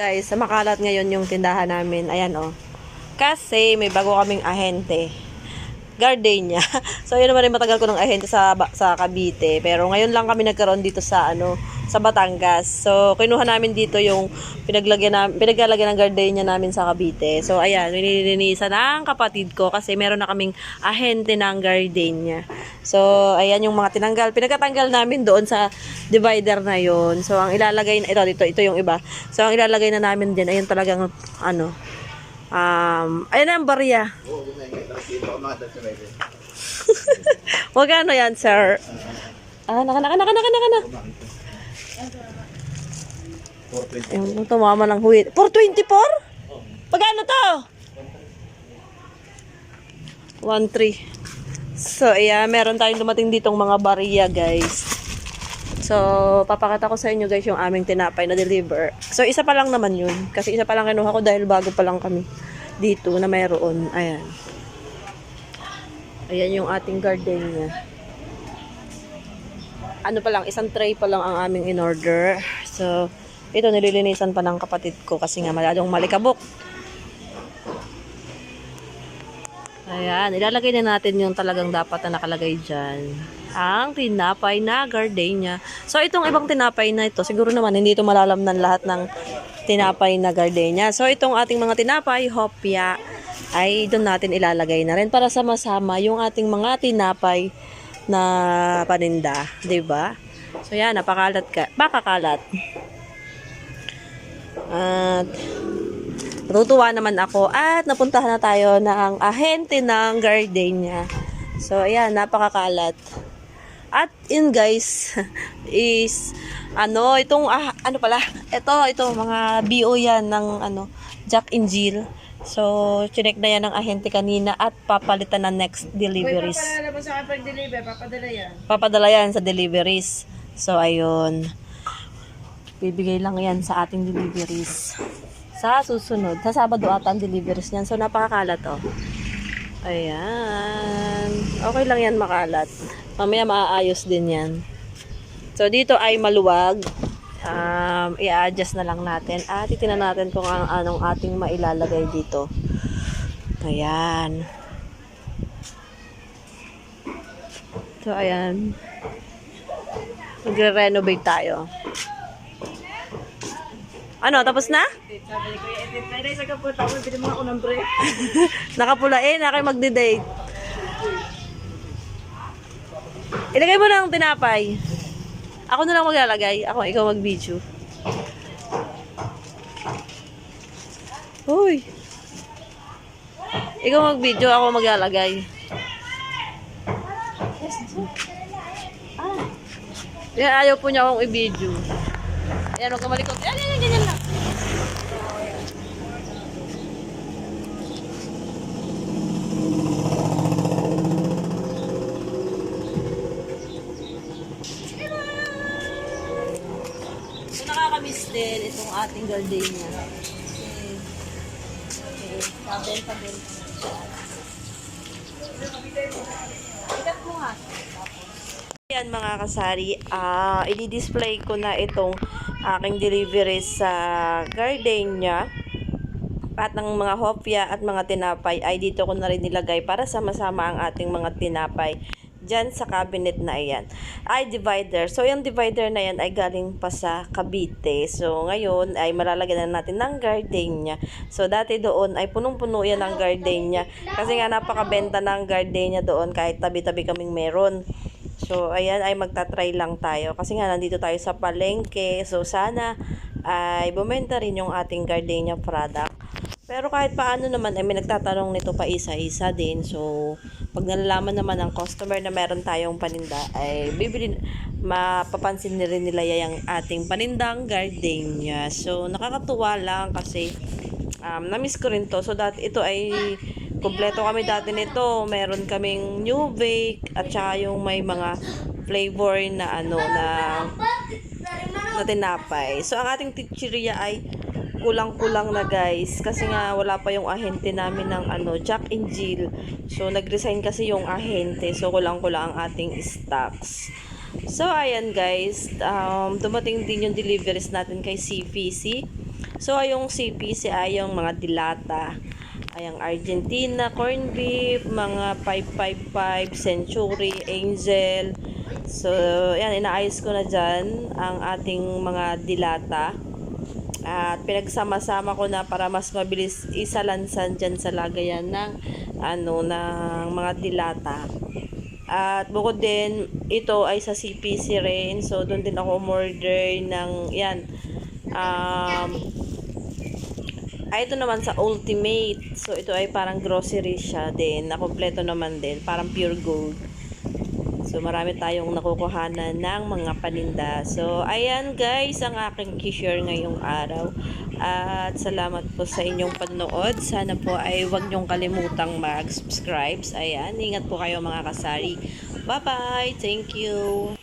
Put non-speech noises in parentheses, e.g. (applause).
Guys, makalat ngayon yung tindahan namin. Ayan oh. Kasi may bago kaming ahente. Gardenia. (laughs) so, yun naman rin matagal ko ng ahente sa, sa Cavite. Pero ngayon lang kami nagkaroon dito sa ano sa Batangas. So, kinuha namin dito yung pinaglagyan na, pinaglalagyan ng gardenia namin sa Cavite. So, ayan, nililinisan ng kapatid ko kasi meron na kaming ahente ng gardenia. So, ayan yung mga tinanggal. Pinagkatanggal namin doon sa divider na yon So, ang ilalagay na, ito, dito, ito yung iba. So, ang ilalagay na namin din, ayun talagang, ano, um, ayun na ang barya. (laughs) Wag ano yan, sir. Ah, naka, naka, naka, naka, naka, na. Ayun, tumama ng huwit. 424? Pagano to? 1.3. So, yeah, meron tayong dumating ditong mga bariya, guys. So, papakita ko sa inyo, guys, yung aming tinapay na deliver. So, isa pa lang naman yun. Kasi isa pa lang kinuha ko dahil bago pa lang kami dito na mayroon. Ayan. Ayan yung ating gardenia. Ano pa lang, isang tray pa lang ang aming in-order. So, ito nililinisan pa ng kapatid ko kasi nga malalong malikabok. Ayan, ilalagay na natin yung talagang dapat na nakalagay dyan. Ang tinapay na gardenia. So, itong ibang tinapay na ito, siguro naman hindi ito malalamnan lahat ng tinapay na gardenia. So, itong ating mga tinapay, hopya, ay doon natin ilalagay na rin para sama-sama yung ating mga tinapay na paninda. ba? So, yan, napakalat ka. Bakakalat. At natutuwa naman ako at napuntahan na tayo ng ahente ng gardenia. So, ayan, napakakalat. At yun guys, (laughs) is ano, itong ah, ano pala, ito, ito mga BO yan ng ano, Jack and Jill. So, chinek na yan ng ahente kanina at papalitan na next deliveries. Papadala mo sa akin pag-deliver, papadala yan. Papadala yan sa deliveries. So, ayun. Bibigay lang yan sa ating deliveries. Sa susunod. Sa Sabado ata ang deliveries niyan. So, napakakalat oh. Ayan. Okay lang yan makalat. Mamaya maaayos din yan. So, dito ay maluwag. Um, i-adjust na lang natin. At titingnan natin kung ang anong ating mailalagay dito. Ayan. So, ayan. Magre-renovate tayo. Ako ng break. Nakapula eh, na kayo magde-date. Ilagay mo na ang tinapay. Ako na lang maglalagay. Ako, ikaw mag-video. Uy. Ikaw mag-video, ako maglalagay. Yan, ayaw po niya akong i-video. Ayan, huwag ka malikot. Yan, yan, yan, yan lang. So, nakakamiss din itong ating gardenia. Kasi, okay, sabi, sabi. Ikat mo nga. Yan mga kasari, ah i-display ko na itong aking delivery sa gardenia at ng mga hopya at mga tinapay ay dito ko na rin nilagay para sama-sama ang ating mga tinapay dyan sa cabinet na yan ay divider. So, yung divider na yan ay galing pa sa Cavite. So, ngayon ay malalagyan na natin ng gardenia. So, dati doon ay punong-puno yan ng gardenia. Kasi nga napakabenta ng gardenia doon kahit tabi-tabi kaming meron. So, ayan ay magta-try lang tayo. Kasi nga nandito tayo sa palengke. So, sana ay bumenta rin yung ating gardenia product. Pero kahit paano naman, ay may nagtatanong nito pa isa-isa din. So, pag nalalaman naman ng customer na meron tayong paninda, ay bibili, mapapansin na rin nila yung ating panindang gardenia. So, nakakatuwa lang kasi um, na-miss ko rin to. So, dati ito ay kompleto kami dati nito. Meron kaming new bake at saka yung may mga flavor na ano na na tinapay. So, ang ating teacheria ay kulang-kulang na guys kasi nga wala pa yung ahente namin ng ano Jack and Jill so nag-resign kasi yung ahente so kulang-kulang ang ating stocks so ayan guys um, dumating din yung deliveries natin kay CVC So, yung CPC ay yung mga dilata. Ay ang Argentina, corned beef, mga 555, Century, Angel. So, yan, inaayos ko na dyan ang ating mga dilata. At pinagsama-sama ko na para mas mabilis isalansan dyan sa lagayan ng ano ng mga dilata. At bukod din, ito ay sa CPC rin. So, doon din ako umorder ng, yan, um, ay, ito naman sa Ultimate. So, ito ay parang grocery siya din. Na kompleto naman din. Parang pure gold. So, marami tayong nakukuhanan ng mga paninda. So, ayan guys, ang aking kishare ngayong araw. At salamat po sa inyong panonood. Sana po ay huwag niyong kalimutang mag-subscribe. Ayan, ingat po kayo mga kasari. Bye-bye! Thank you!